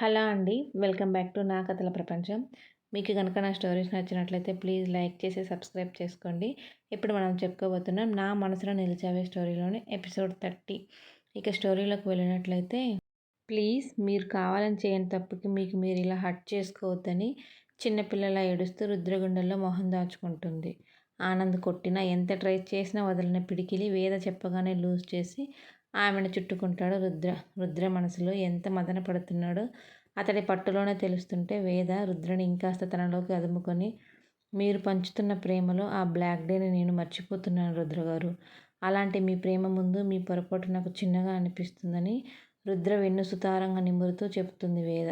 Hello అండి. Welcome back to నా కథల ప్రపంచం. మీకు కనుక నా స్టోరీస్ నచ్చినట్లయితే ప్లీజ్ లైక్ చేసి సబ్స్క్రైబ్ చేసుకోండి. ఇప్పుడు మనం చెప్పుకోబోతున్నాం నా మనసులో నిలిచావే స్టోరీలోని ఎపిసోడ్ థర్టీ. ఇక స్టోరీలోకి వెళ్ళినట్లయితే ప్లీజ్ మీరు కావాలని చేయని తప్పుకి మీకు మీరు ఇలా హట్ చేసుకోవద్దని చిన్నపిల్లల ఏడుస్తూ రుద్రగుండెల్లో మొహం దాచుకుంటుంది. ఆనంద్ కొట్టినా ఎంత ట్రై చేసినా వదిలిన పిడికిలి వేద చెప్పగానే లూజ్ చేసి ఆమెను చుట్టుకుంటాడు రుద్ర. రుద్ర మనసులో ఎంత మదన పడుతున్నాడో అతడి పట్టులోనే తెలుస్తుంటే వేద రుద్రని ఇంకాస్త తనలోకి అదుముకొని మీరు పంచుతున్న ప్రేమలో ఆ బ్లాక్ డేని నేను మర్చిపోతున్నాను రుద్ర గారు. అలాంటి మీ ప్రేమ ముందు మీ పొరపాటు నాకు చిన్నగా అనిపిస్తుందని రుద్ర వెన్ను సుతారంగా నిమురుతూ చెబుతుంది వేద.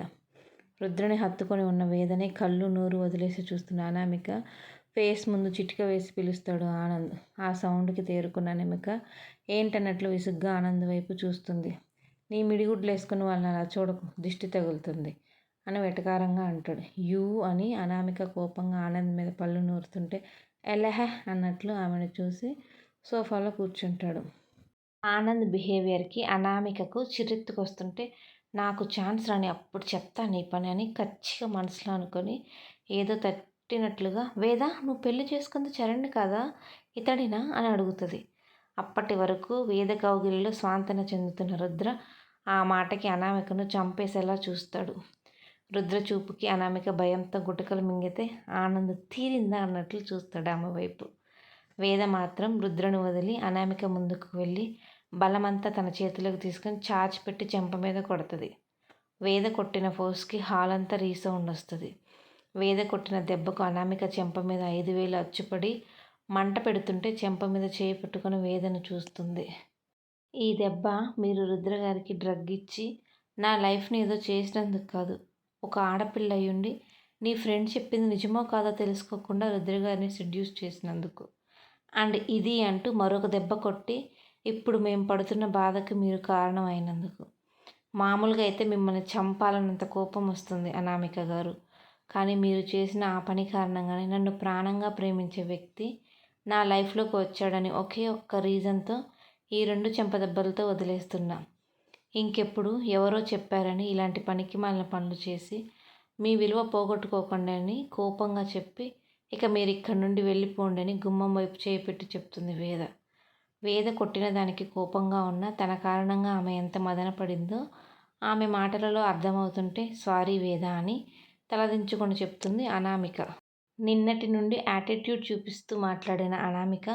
రుద్రని హత్తుకొని ఉన్న వేదనే కళ్ళు నోరు వదిలేసి చూస్తున్న అనామిక ఫేస్ ముందు చిటిక వేసి పిలుస్తాడు ఆనంద్. ఆ సౌండ్కి తేరుకున్న నిమిక ఏంటన్నట్లు విసుగ్గా ఆనంద్ వైపు చూస్తుంది. నీ మిడిగుడ్లు వేసుకుని వాళ్ళని అలా చూడకు దిష్టి తగులుతుంది అని వెటకారంగా అంటాడు. యూ అని అనామిక కోపంగా ఆనంద్ మీద పళ్ళు నూరుతుంటే ఎలహ అన్నట్లు ఆమెను చూసి సోఫాలో కూర్చుంటాడు. ఆనంద్ బిహేవియర్కి అనామికకు చిరెత్తుకొస్తుంటే నాకు ఛాన్స్ రాని అప్పుడు చెప్తా నీ పని అని ఖచ్చిగా మనసులో అనుకొని ఏదో పుట్టినట్లుగా వేద నువ్వు పెళ్ళి చేసుకుంది చరణ్ కదా? ఇతడినా? అని అడుగుతుంది. అప్పటి వరకు వేద కౌగిలిలో స్వాంతన చెందుతున్న రుద్ర ఆ మాటకి అనామికను చంపేసేలా చూస్తాడు. రుద్ర చూపుకి అనామిక భయంతో గుటకలు మింగితే ఆనంద్ తీరిందా అన్నట్లు చూస్తాడు ఆమె వైపు. వేద మాత్రం రుద్రను వదిలి అనామిక ముందుకు వెళ్ళి బలమంతా తన చేతిలోకి తీసుకొని చాచి పెట్టి చెంప మీద కొడుతుంది. వేద కొట్టిన ఫోర్స్కి హాల్ అంతా రీసౌండ్ వస్తుంది. వేద కొట్టిన దెబ్బకు అనామిక చెంప మీద ఐదు వేలు అచ్చుపడి మంట పెడుతుంటే చెంప మీద చేయి పెట్టుకుని వేదను చూస్తుంది. ఈ దెబ్బ మీరు రుద్రగారికి డ్రగ్ ఇచ్చి నా లైఫ్ని ఏదో చేసినందుకు కాదు. ఒక ఆడపిల్ల అయ్యుండి నీ ఫ్రెండ్ చెప్పింది నిజమో కాదో తెలుసుకోకుండా రుద్రగారిని సెడ్యూస్ చేసినందుకు. అండ్ ఇది అంటూ మరొక దెబ్బ కొట్టి ఇప్పుడు మేము పడుతున్న బాధకు మీరు కారణం అయినందుకు మామూలుగా అయితే మిమ్మల్ని చంపాలన్నంత కోపం వస్తుంది అనామిక గారు. కానీ మీరు చేసిన ఆ పని కారణంగానే నన్ను ప్రాణంగా ప్రేమించే వ్యక్తి నా లైఫ్లోకి వచ్చాడని ఒకే ఒక్క రీజన్తో ఈ రెండు చెంపదెబ్బలతో వదిలేస్తున్నా. ఇంకెప్పుడు ఎవరో చెప్పారని ఇలాంటి పనికి మాలిన పనులు చేసి మీ విలువ పోగొట్టుకోకండి అని కోపంగా చెప్పి ఇక మీరు ఇక్కడి నుండి వెళ్ళిపోండి అని గుమ్మం వైపు చేయిపెట్టి చెప్తుంది వేద. వేద కొట్టిన దానికి కోపంగా ఉన్న తన కారణంగా ఆమె ఎంత మదనపడిందో ఆమె మాటలలో అర్థమవుతుంటే సారీ వేద అని తలదించుకొని చెప్తుంది అనామిక. నిన్నటి నుండి యాటిట్యూడ్ చూపిస్తూ మాట్లాడిన అనామిక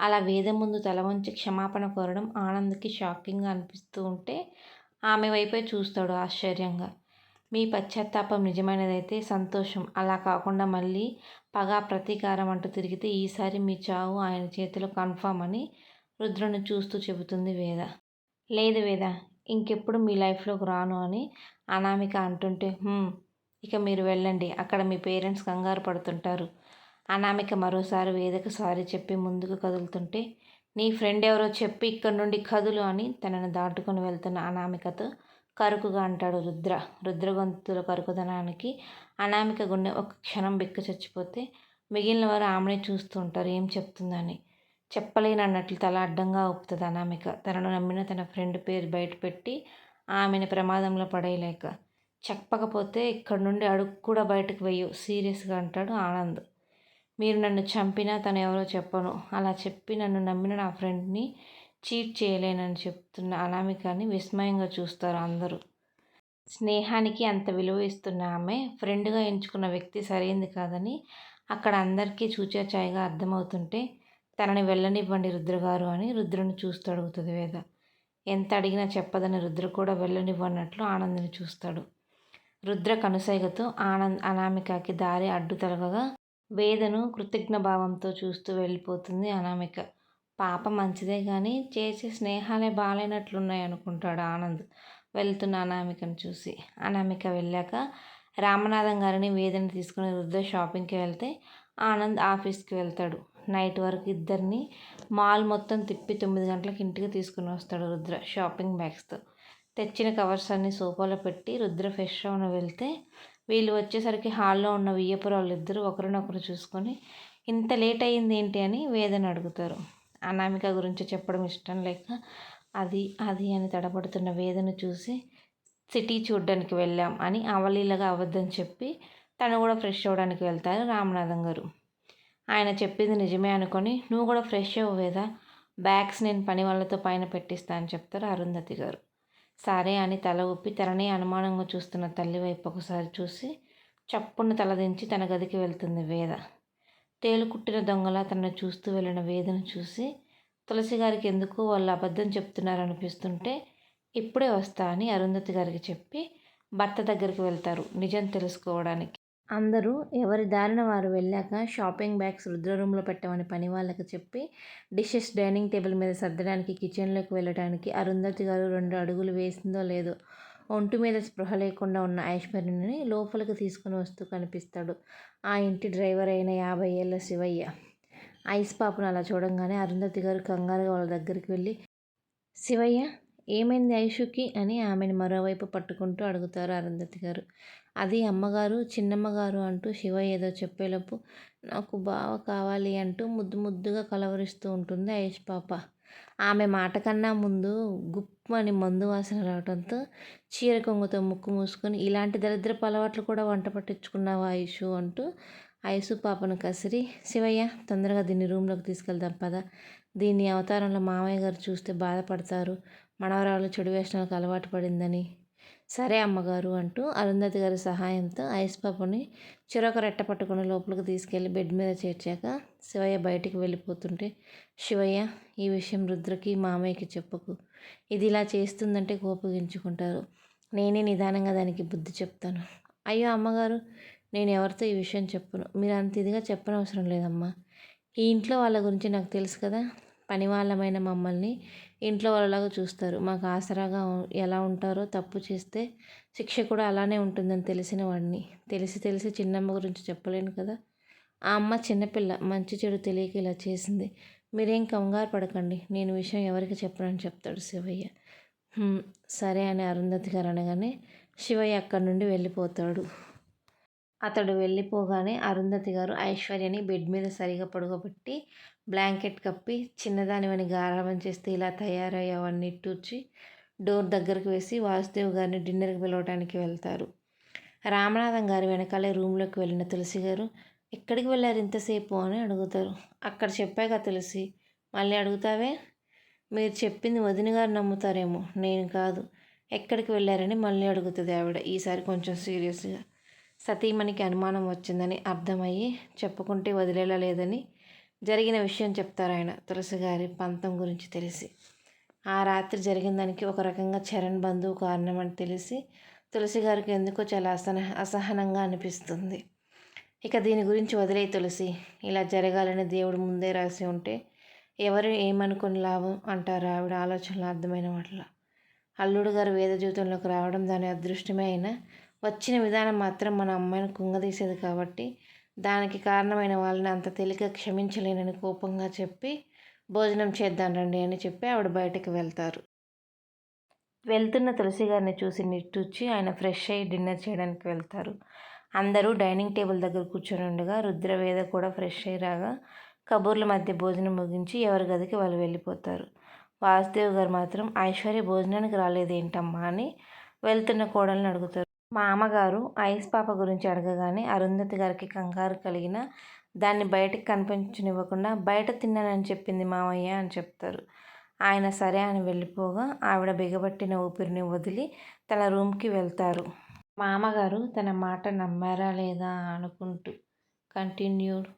అలా వేద ముందు తల వంచి క్షమాపణ కోరడం ఆనంద్కి షాకింగ్గా అనిపిస్తూ ఉంటే ఆమె వైపే చూస్తాడు ఆశ్చర్యంగా. మీ పశ్చాత్తాపం నిజమైనదైతే సంతోషం. అలా కాకుండా మళ్ళీ పగ ప్రతీకారం అంటూ తిరిగితే ఈసారి మీ చావు ఆయన చేతిలో కన్ఫామ్ అని రుద్రుని చూస్తూ చెబుతుంది వేద. లేదు వేద ఇంకెప్పుడు మీ లైఫ్లోకి రాను అని అనామిక అంటుంటే ఇక మీరు వెళ్ళండి. అక్కడ మీ పేరెంట్స్ కంగారు పడుతుంటారు. అనామిక మరోసారి వేదకు సారీ చెప్పి ముందుకు కదులుతుంటే నీ ఫ్రెండ్ ఎవరో చెప్పి ఇక్కడి నుండి కదులు అని తనను దాటుకొని వెళ్తున్న అనామికతో కరుకుగా అంటాడు రుద్ర. రుద్ర గొంతుల కరుకుదనానికి అనామిక గుండె ఒక క్షణం బిక్క చచ్చిపోతే మిగిలిన వారు ఆమెనే చూస్తూ ఉంటారు. ఏం చెప్తుందని? చెప్పలేనన్నట్లు తల అడ్డంగా ఊపుతుంది అనామిక. తనను నమ్మిన తన ఫ్రెండ్ పేరు బయటపెట్టి ఆమెను ప్రమాదంలో పడేయలేక చెప్పకపోతే ఇక్కడ నుండి అడుగు కూడా బయటకు వెయ్యు సీరియస్గా అంటాడు ఆనంద్. మీరు నన్ను చంపినా తను ఎవరో చెప్పను. అలా చెప్పి నన్ను నమ్మిన నా ఫ్రెండ్ని చీట్ చేయలేనని చెప్తున్న అనామికాని విస్మయంగా చూస్తారు అందరూ. స్నేహానికి అంత విలువ ఇస్తున్న ఆమె ఫ్రెండ్గా ఎంచుకున్న వ్యక్తి సరైంది కాదని అక్కడ అందరికీ చూచాచాయిగా అర్థమవుతుంటే తనని వెళ్ళనివ్వండి రుద్రగారు అని రుద్రుని చూస్తూ అడుగుతుంది వేద. ఎంత అడిగినా చెప్పదని రుద్ర కూడా వెళ్ళనివ్వన్నట్లు ఆనందని చూస్తాడు. రుద్ర కనుసైగతో ఆనంద్ అనామికకి దారి అడ్డు తొలగగా వేదను కృతజ్ఞ భావంతో చూస్తూ వెళ్ళిపోతుంది అనామిక. పాప మంచిదే కానీ చేసే స్నేహాలే బాగాలేనట్లున్నాయి అనుకుంటాడు ఆనంద్. వెళ్తున్న అనామికను చూసి. అనామిక వెళ్ళాక రామనాథం గారిని వేదన తీసుకుని రుద్ర షాపింగ్కి వెళ్తే ఆనంద్ ఆఫీస్కి వెళ్తాడు. నైట్ వరకు ఇద్దరిని మాల్ మొత్తం తిప్పి తొమ్మిది గంటలకు ఇంటికి తీసుకుని వస్తాడు రుద్ర షాపింగ్ బ్యాగ్స్తో. తెచ్చిన కవర్స్ అన్ని సోఫాలో పెట్టి రుద్ర ఫ్రెష్ అవ్వను వెళ్తే వీళ్ళు వచ్చేసరికి హాల్లో ఉన్న వియ్యపురాళ్ళు ఇద్దరు ఒకరినొకరు చూసుకొని ఇంత లేట్ అయ్యింది ఏంటి? అని వేదన అడుగుతారు. అనామిక గురించి చెప్పడం ఇష్టం లేక అది అది అని తడబడుతున్న వేదన చూసి సిటీ చూడ్డానికి వెళ్ళాం అని అవలీలగా అవద్దని చెప్పి తను కూడా ఫ్రెష్ అవ్వడానికి వెళ్తారు రామనాథం గారు. ఆయన చెప్పింది నిజమే అనుకొని నువ్వు కూడా ఫ్రెష్ అవ్వేదా బ్యాగ్స్ నేను పని వాళ్ళతో పైన పెట్టిస్తా అని చెప్తారు అరుంధతి గారు. సరే అని తల ఊపి తనని అనుమానంగా చూస్తున్న తల్లి వైపు ఒకసారి చూసి చప్పున తలదించి తన గదికి వెళ్తుంది వేద. తేలు కుట్టిన దొంగలా తనను చూస్తూ వెళ్ళిన వేదను చూసి తులసి గారికి ఎందుకు వాళ్ళు అబద్ధం చెప్తున్నారనిపిస్తుంటే ఇప్పుడే వస్తా అని అరుంధతి గారికి చెప్పి భర్త దగ్గరికి వెళ్తారు నిజం తెలుసుకోవడానికి. అందరూ ఎవరి దారిన వారు వెళ్ళాక షాపింగ్ బ్యాగ్స్ రుద్ర రూమ్లో పెట్టమని పని వాళ్ళకి చెప్పి డిషెస్ డైనింగ్ టేబుల్ మీద సర్దడానికి కిచెన్లోకి వెళ్ళడానికి అరుంధతి గారు రెండు అడుగులు వేసిందో లేదో ఒంటి మీద స్పృహ లేకుండా ఉన్న ఐశ్వర్యని లోపలికి తీసుకుని వస్తూ కనిపిస్తాడు. ఆ ఇంటి డ్రైవర్ అయిన యాభై ఏళ్ళ శివయ్య. ఐస్ పాపను అలా చూడంగానే అరుంధతి గారు కంగారుగా వాళ్ళ దగ్గరికి వెళ్ళి శివయ్య ఏమైంది ఐషుకి అని ఆమెను మరోవైపు పట్టుకుంటూ అడుగుతారు అరుంధతి గారు. అది అమ్మగారు చిన్నమ్మగారు అంటూ శివయ్య ఏదో చెప్పేలోపు నాకు బావ కావాలి అంటూ ముద్దు ముద్దుగా కలవరిస్తూ ఉంటుంది ఐష్ పాప. ఆమె మాట కన్నా ముందు గుప్పని మందు వాసన రావడంతో చీర కొంగుతో ముక్కు మూసుకొని ఇలాంటి దరిద్రపు అలవాట్లు కూడా వంట పట్టించుకున్నావా ఐషు అంటూ ఐసు పాపను కసిరి శివయ్య తొందరగా దీన్ని రూమ్లోకి తీసుకెళ్దాం పద. దీన్ని అవతారంలో మామయ్య గారు చూస్తే బాధపడతారు. మనవరాలు చెడు వేషాలకు అలవాటు పడిందని. సరే అమ్మగారు అంటూ అరుంధతి గారి సహాయంతో ఐస్ పాపని చిరొక రెట్ట పట్టుకుని లోపలికి తీసుకెళ్ళి బెడ్ మీద చేర్చాక శివయ్య బయటికి వెళ్ళిపోతుంటే శివయ్య ఈ విషయం రుద్రకి మామయ్యకి చెప్పకు. ఇది ఇలా చేస్తుందంటే కోపగించుకుంటారు. నేనే నిదానంగా దానికి బుద్ధి చెప్తాను. అయ్యో అమ్మగారు నేను ఎవరితో ఈ విషయం చెప్పను? మీరు అంత ఇదిగా చెప్పనవసరం లేదమ్మా. ఈ ఇంట్లో వాళ్ళ గురించి నాకు తెలుసు కదా. పని వాళ్ళమైన మమ్మల్ని ఇంట్లో వాళ్ళలాగా చూస్తారు. మాకు ఆసరాగా ఎలా ఉంటారో తప్పు చేస్తే శిక్ష కూడా అలానే ఉంటుందని తెలిసిన వాడిని. తెలిసి తెలిసి చిన్నమ్మ గురించి చెప్పలేను కదా. ఆ అమ్మ చిన్నపిల్ల మంచి చెడు తెలియక ఇలా చేసింది. మీరేం కంగారు పడకండి. నేను విషయం ఎవరికి చెప్పనని చెప్తాడు శివయ్య. సరే అని అరుంధతి గారు అనగానే శివయ్య అక్కడి నుండి వెళ్ళిపోతాడు. అతడు వెళ్ళిపోగానే అరుంధతి గారు ఐశ్వర్యని బెడ్ మీద సరిగా పడుకోబెట్టి బ్లాంకెట్ కప్పి చిన్నదానివని గారాబం చేస్తే ఇలా తయారయ్యావని టూర్చి డోర్ దగ్గరకు వేసి వాసుదేవ్ గారిని డిన్నర్కి పిలవడానికి వెళ్తారు. రామనాథం గారి వెనకాలే రూమ్లోకి వెళ్ళిన తులసి గారు ఎక్కడికి వెళ్ళారు ఇంతసేపు అని అడుగుతారు. అక్కడ చెప్పాక తులసి. మళ్ళీ అడుగుతావే? మీరు చెప్పింది వదిన గారు నమ్ముతారేమో. నేను కాదు. ఎక్కడికి వెళ్ళారని మళ్ళీ అడుగుతుంది ఆవిడ. ఈసారి కొంచెం సీరియస్గా. సతీమణికి అనుమానం వచ్చిందని అర్థమయ్యి చెప్పుకుంటే వదిలేలా లేదని జరిగిన విషయం చెప్తారు ఆయన తులసి గారి పంతం గురించి తెలిసి. ఆ రాత్రి జరిగిన దానికి ఒక రకంగా చరణ్ బంధువు కారణం అని తెలిసి తులసి గారికి ఎందుకో చాలా అసహ అసహనంగా అనిపిస్తుంది. ఇక దీని గురించి వదిలే తులసి. ఇలా జరగాలని దేవుడు ముందే రాసి ఉంటే ఎవరు ఏమనుకుని లాభం అంటారు ఆవిడ ఆలోచనలు అర్థమైన వాటిలో అల్లుడు గారు వేద జీవితంలోకి రావడం దాని అదృష్టమే అయినా వచ్చిన విధానం మాత్రం మన అమ్మాయిని కుంగదీసేది కాబట్టి దానికి కారణమైన వాళ్ళని అంత తేలిక క్షమించలేనని కోపంగా చెప్పి భోజనం చేద్దాం రండి అని చెప్పి ఆవిడ బయటకు వెళ్తారు. వెళ్తున్న తులసి గారిని చూసి నిట్టూచి ఆయన ఫ్రెష్ అయ్యి డిన్నర్ చేయడానికి వెళ్తారు. అందరూ డైనింగ్ టేబుల్ దగ్గర కూర్చొని ఉండగా రుద్రవేద కూడా ఫ్రెష్ అయ్యి రాగా కబూర్ల మధ్య భోజనం ముగించి ఎవరి గదికి వాళ్ళు వెళ్ళిపోతారు. వాసుదేవ్ గారు మాత్రం ఐశ్వర్య భోజనానికి రాలేదేంటమ్మా అని వెళ్తున్న కోడల్ని అడుగుతారు. మా అమ్మగారు ఐస్ పాప గురించి అడగగానే అరుంధతి గారికి కంగారు కలిగిన దాన్ని బయటకు కనిపించనివ్వకుండా బయట తిన్నానని చెప్పింది మామయ్య అని చెప్తారు. ఆయన సరే అని వెళ్ళిపోగా ఆవిడ బిగబట్టిన ఊపిరిని వదిలి తన రూమ్కి వెళ్తారు. మామగారు తన మాట నమ్మారా లేదా అనుకుంటూ కంటిన్యూడ్